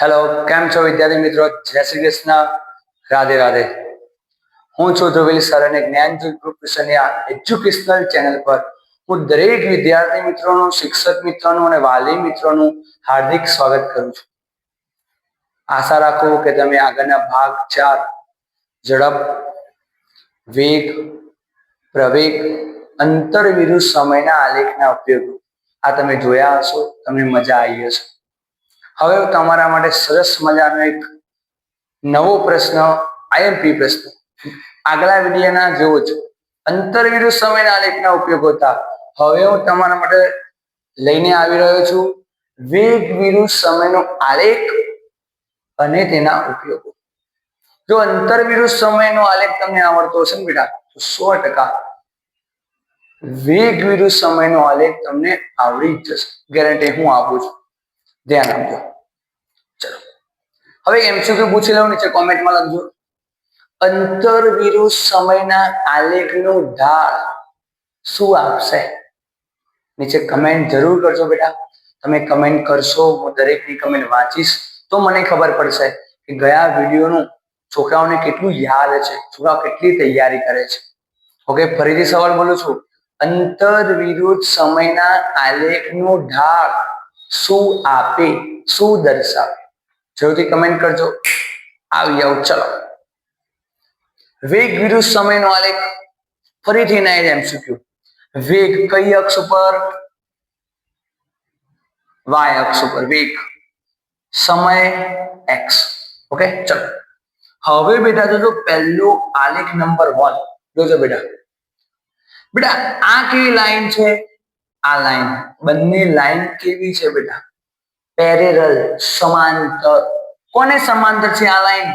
Hello કેમ છો વિદ્યાર્થી મિત્રો? જય શ્રી કૃષ્ણ. રાધે રાધે. હું છું ધ્રુવિલ સર અને જ્ઞાનજ્યોત ગ્રુપ વિશેની આ એજ્યુકેશનલ ચેનલ પર હું દરેક વિદ્યાર્થી મિત્રોનું, શિક્ષક મિત્રોનું અને વાલી મિત્રોનું હાર્દિક સ્વાગત કરું છું. આશા રાખું કે તમે આગળના ભાગ ચાર, ઝડપ, વેગ, પ્રવેગ અંતર વિરુદ્ધ સમયના આલેખના ઉપયોગ આ તમે જોયા હશો, તમને મજા આવી હશે. હવે હું તમારા માટે સરસ મજાનો એક નવો પ્રશ્ન આઈએમપી પ્રશ્ન. આગલા વિડીયોના જેવો જ અંતર વિરુદ્ધ સમયના આલેખના ઉપયોગ હતા. હવે હું તમારા માટે લઈને આવી રહ્યો છું વેગ વિરુદ્ધ સમયનો આલેખ અને તેના ઉપયોગો. જો અંતર વિરુદ્ધ સમયનો આલેખ તમને આવડતો હશે ને બેટા, તો સો ટકા વેગ વિરુદ્ધ સમયનો આલેખ તમને આવડી જશે. ગેરંટી હું આપું છું. ધ્યાન આપજો. ચલો. હવે એમસીક્યુ પૂછી લઉં નીચે કોમેન્ટમાં લખજો. અંતર વિરુદ્ધ સમયના આલેખનું ઢાળ શું આપશે? નીચે કમેન્ટ જરૂર કરજો બેટા. તમે કમેન્ટ કરશો, હું દરેકની કમેન્ટ વાંચીશ, તો મને ખબર પડશે કે ગયા વિડીયોનું છોકરાઓને કેટલું યાદ છે, છોકરાઓ કેટલી તૈયારી કરે છે. ઓકે, ફરીથી સવાલ બોલું છું. અંતર વિરુદ્ધ સમયના આલેખનું ઢાળ શું આપે, શું દર્શાવે? જરૂરથી કમેન્ટ કરજો. આવી જાઓ, ચલો. વેગ વિરુદ્ધ સમયનો આલેખ ફરીથી ના એમ શીખ્યું વેગ કઈ અક્ષ ઉપર? વાય અક્ષ ઉપર. વેગ સમય એક્સ ઓકે ચલો. હવે બેટા જોજો, પહેલો આલેખ નંબર વન જોજો બેટા. બેટા, આ કેવી લાઈન છે? આ લાઈન બંને લાઈન કેવી છે બેટા? પેરેરલ સમાંતર. કોને સમાંતર છે આ લાઈન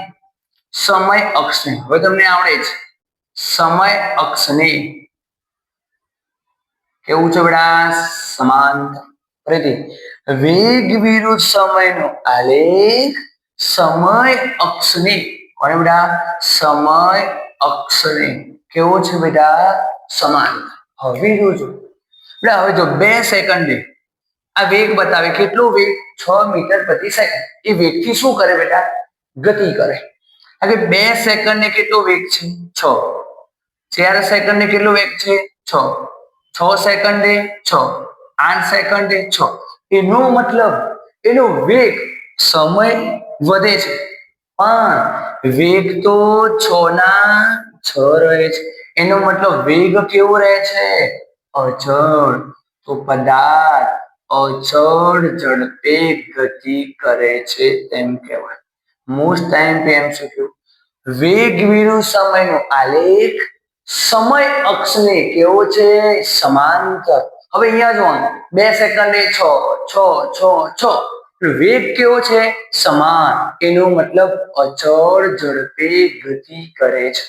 સમય અક્ષને. હવે તમને આવડે છે સમય અક્ષને. કેવું છે બેટા? સમાંતર. વેગ વિરુદ્ધ સમયનો આલેખ સમય અક્ષને. કોને બેટા? સમય અક્ષને. કેવો છે બેટા? સમાંતર. હવે જોજો. બેટા હવે જો બે સેકન્ડે આ વેગ બતાવે, કેટલો વેગ? છ મીટર પ્રતિ સેકન્ડ એ વેગથી શું કરે બેટા? ગતિ કરે. કે બે સેકન્ડને કેટલો વેગ છે? છ. ચાર સેકન્ડ ને કેટલો વેગ છે? છ. છ સેકન્ડે છ. આઠ સેકન્ડે છ. એનો મતલબ, એનો વેગ સમય વધે છે. પણ વેગ તો છ ના છ રહે છે. એનો મતલબ વેગ કેવો રહે છે? અચળ તો પદાર્થ અજળ ઝડપે ગતિ કરે છે તેમ કહેવાય. મોસ્ટ ટાઈમ એમ શીખ્યું વેગ વિરુદ્ધ સમયનો આલેખ સમય અક્ષને કેવો છે? સમાંતર. હવે અહીંયા જોવાનું. બે સેકન્ડે છ છ છ છ. વેગ કેવો છે? સમાન. એનો મતલબ અચળ ઝડપે ગતિ કરે છે.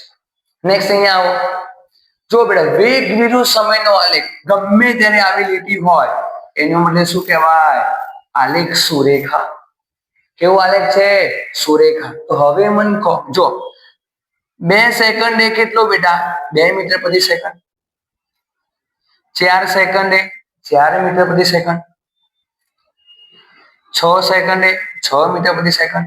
નેક્સ્ટ અહીંયા આવો. જો બેટા વેગ વિરુદ્ધ સમયનો આલેખ, ગમે ત્યારે આવી લીટી હોય, એનું મને શું કહેવાય? આલેખ સુરેખા. કેવું આલેખ છે? સુરેખા. તો હવે મન કહો, જો, બે સેકન્ડ એ કેટલો બેટા? બે મીટર પ્રતિ સેકન્ડ ચાર સેકન્ડે ચાર મીટર પ્રતિ સેકન્ડ છ સેકન્ડે છ મીટર પ્રતિ સેકન્ડ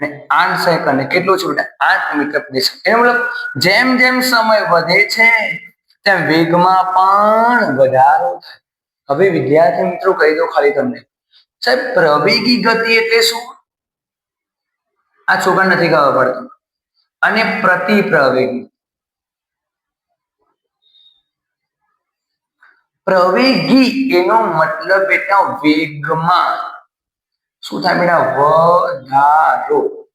અને આઠ સેકન્ડ કેટલું છે બેટા? આઠ મીટર પ્રતિ સેકન્ડ મતલબ જેમ જેમ સમય વધે છે, તેમ વેગમાં પણ વધારો થાય. હવે વિદ્યાર્થી મિત્રો કહી દો ખાલી તમને. સાહેબ, પ્રવેગી ગતિ એટલે શું? આ છોકરા નથી ખબર પડતું. અને પ્રતિ પ્રવેગી પ્રવેગી એનો મતલબ બેટા વેગમાં. શું થાય બેટા? વધારો.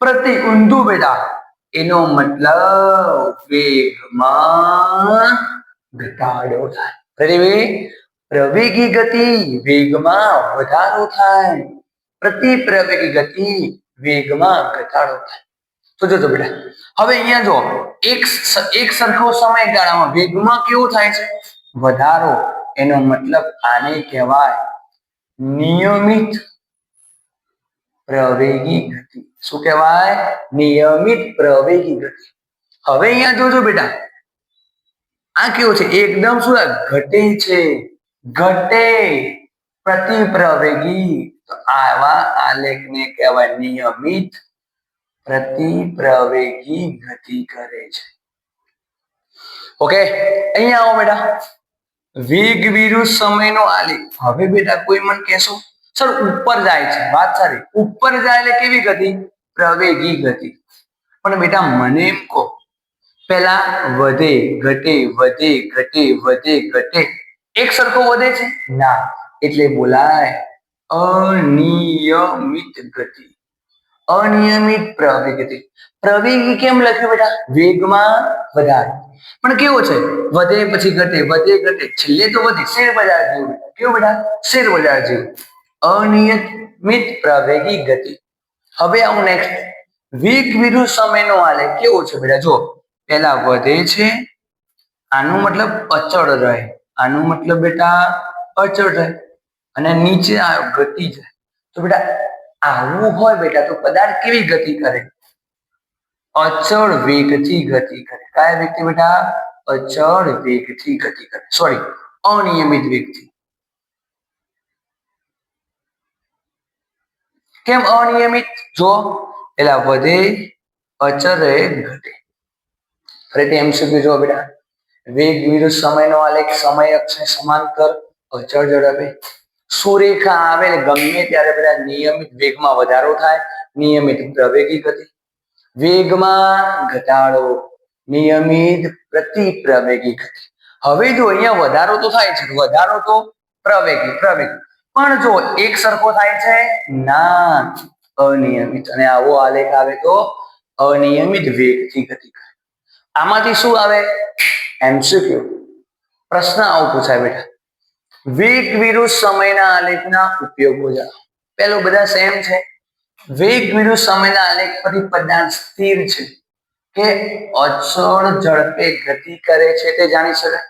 પ્રતિ ઊંધું બેટા. એનો મતલબ વેગમાં ઘટાડો થાય. પ્રતિ પ્રવેગી ગતિ વેગમાં વધારો થાય. પ્રતિ પ્રવેગી ગતિ વેગમાં ઘટાડો થાય. તો જોજો બેટા. હવે અહીંયા જો, એક એક સરખો સમયગાળામાં વેગમાં કેવું થાય છે? વધારો. એનો મતલબ આને કહેવાય નિયમિત પ્રવેગી ગતિ. શું કહેવાય? નિયમિત પ્રવેગી ગતિ. હવે અહીંયા જોજો બેટા. આ કેવું છે? એકદમ શું આ ઘટે છે? ઘટે. પ્રતિ પ્રવેગી તો આવા આલેખને કહેવાય નિયમિત પ્રતિપ્રવેગી ગતિ કરે છે. ઓકે? અહીંયા આવો બેટા. વેગ વિરુદ્ધ સમયનો આલેખ. હવે બેટા કોઈ મને કહેશો? સર, ઉપર જાય છે. વાત સારી. ઉપર જાય એટલે કેવી ગતિ? પ્રવેગી ગતિ. પણ બેટા, મને એમ કહો. પેલા વધે, ઘટે વધે ઘટે વધે, ઘટે. એક સરખો વધે છે? ના. એટલે બોલાય અનિયમિત ગતિ. અનિયમિત પ્રવેગતિ પ્રવેગી કેમ લખ્યું બેટા? વેગમાં વધારો. પણ કેવો છે? વધે પછી ઘટે, વધે, ઘટે. છેલ્લે તો વધે. શેર બજાર જેવું. કેવું બેટા? શેર બજાર જેવું. અનિયમિત પ્રવેગી ગતિ. હવે આવું નેક્સ્ટ વેગ વિરુદ્ધ સમયનો આલેખ કેવો છે બેટા? જો પહેલા વધે છે, આનું મતલબ અચળ રહે. આનું મતલબ બેટા અચળ રહે. અને નીચે ગતિ જાય તો બેટા, આવું હોય બેટા તો પદાર્થ કેવી ગતિ કરે? અચળ વેગથી ગતિ કરે. કયા વ્યક્તિ બેટા? અચળ વેગથી ગતિ કરે. સોરી અનિયમિત વેગથી. કેમ અનિયમિત? જો એટલે વધે, અચરે, ઘટે. ફરીથી એમસીક્યુ જો બેટા. વેગ વિરુદ્ધ સમયનો આલેખ, સમય અક્ષને સમાંતર અચળ ઝડપે સુરેખા આવે ગમે ત્યારે બધા નિયમિત વેગમાં વધારો થાય, નિયમિત પ્રવેગી ગતિ. વેગમાં ઘટાડો, નિયમિત પ્રતિ પ્રવેગી ગતિ. હવે જો અહીંયા વધારો તો થાય છે વધારો તો પ્રવેગી પ્રવેગી. પણ જો એક સરખો થાય છે, ના અનિયમિત. અને આવો આલેખ આવે તો અનિયમિત વેગથી ગતિ કરે. આમાંથી શું આવે? એમસીક્યુ પ્રશ્ન આવો પૂછાય બેટા. વેગ વિરુદ્ધ સમયના આલેખના ઉપયોગો જાણો. પેલો બધા સેમ છે. વેગ વિરુદ્ધ સમયના આલેખ પરથી પદાર્થ સ્થિર છે. કે અચળ ઝડપે ગતિ કરે છે તે જાણી શકાય.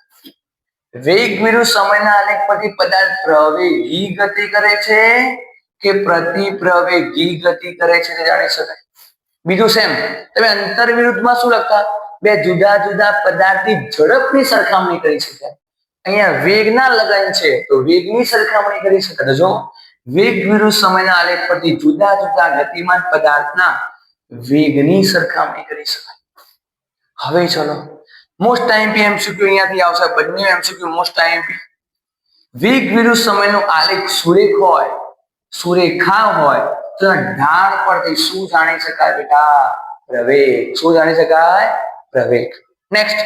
વેગ વિરુદ્ધ સમયના પરથી પદાર્થ પ્રવેગી ગતિ કરે છે કે પ્રતિ પ્રવેગી ગતિ કરે છે તે જાણી શકાય. બીજું સેમ, તમે અંતર વિરુદ્ધમાં શું લખતા? બે જુદા જુદા પદાર્થની ઝડપની સરખામણી કરી શકાય. અહીંયા વેગના લગન છે તો વેગની સરખામણી કરી શકાય. જો વેગ વિરુદ્ધ સમયના આલેખ પરથી જુદા જુદા ગતિમાન પદાર્થના વેગની સરખામણી કરી શકાય. હવે ચલો મોસ્ટ આઈએમપી એમસીક્યુ અહીંયાથી આવશે. બંને એમસીક્યુ મોસ્ટ આઈએમપી વેગ વિરુદ્ધ સમયનો આલેખ સુરેખ હોય, સુરેખા હોય, તો ઢાળ પરથી શું જાણી શકાય બેટા? પ્રવેગ. શું જાણી શકાય? પ્રવેગ. નેક્સ્ટ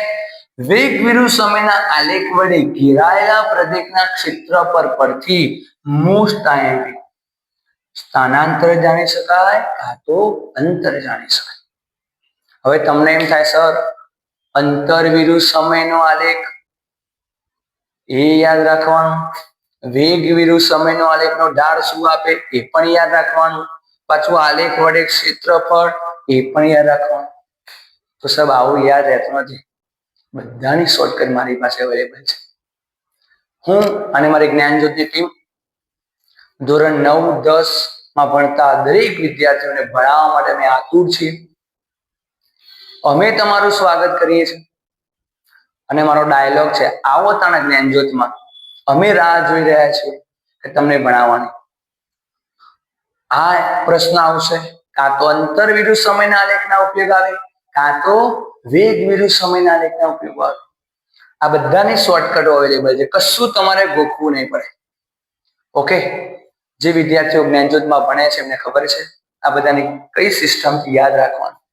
વેગ વિરુદ્ધ સમયના આલેખ વડે ઘેરાયેલા પ્રદેશના ક્ષેત્ર પર પરથી મોસ્ટ આઈએમપી સ્થાનાંતર જાણી શકાય, કાં તો અંતર જાણી શકાય. હવે તમને એમ થાય, સર અંતર વિરુદ્ધ સમયનો આલેખ. એ યાદ રાખવાનું. વેગ વિરુ સમયનો આલેખનો ઢાળ શું આપે એ પણ યાદ રાખવાનું. પાછું આલેખ વડે ક્ષેત્રફળ એ પણ યાદ રાખવાનું. તો સબ આવું યાદ રહેતું નથી. બધાની શોર્ટકટ મારી પાસે અવેલેબલ છે. હું અને મારી જ્ઞાનજ્યોતની ટીમ ધોરણ નવ દસમાં ભણતા દરેક વિદ્યાર્થીઓને ભણાવવા માટે અમે આતુર છીએ. અમે તમારું સ્વાગત કરીએ છીએ. અને મારો ડાયલોગ છે, આવો તાણા જ્ઞાનજ્યોતમાં અમે રાહ જોઈ રહ્યા છીએ કે તમને ભણાવવાની. આ પ્રશ્ન આવશે, કાં તો અંતર વિરુદ્ધ સમયના આલેખના ઉપયોગ આવે, કાં તો વેગ વિરુદ્ધ સમયના આલેખના ઉપયોગ આવે. આ બધાની શોર્ટકટો અવેલેબલ છે. કશું તમારે ગોખવું નહીં પડે. ઓકે જે વિદ્યાર્થીઓ જ્ઞાનજોતમાં ભણે છે, એમને ખબર છે. આ બધાની કઈ સિસ્ટમથી યાદ રાખવાનું?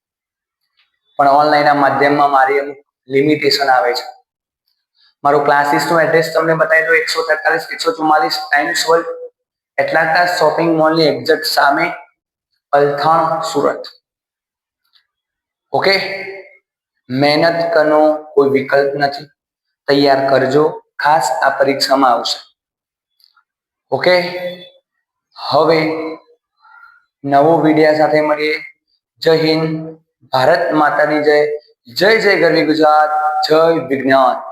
પણ ઓનલાઈનના માધ્યમમાં મારી અમુક લિમિટેશન આવે છે. મારું ક્લાસીસનું એડ્રેસ તમને બતાવી દો એકસો તેતાલીસ, એકસો ચુમ્માલીસ ટાઈમ્સ વર્લ્ડ એટલાન્ટા શોપિંગ મોલની એક્ઝેક્ટ સામે અલથાણ સુરત. ઓકે મહેનત કરનો કોઈ વિકલ્પ નથી. તૈયાર કરજો. ખાસ આ પરીક્ષામાં આવશે. ઓકે હવે નવો વિડિયા સાથે મળીએ. જય હિન્દ. ભારત માતાની જય. જય જય ગરવી ગુજરાત. જય વિજ્ઞાન.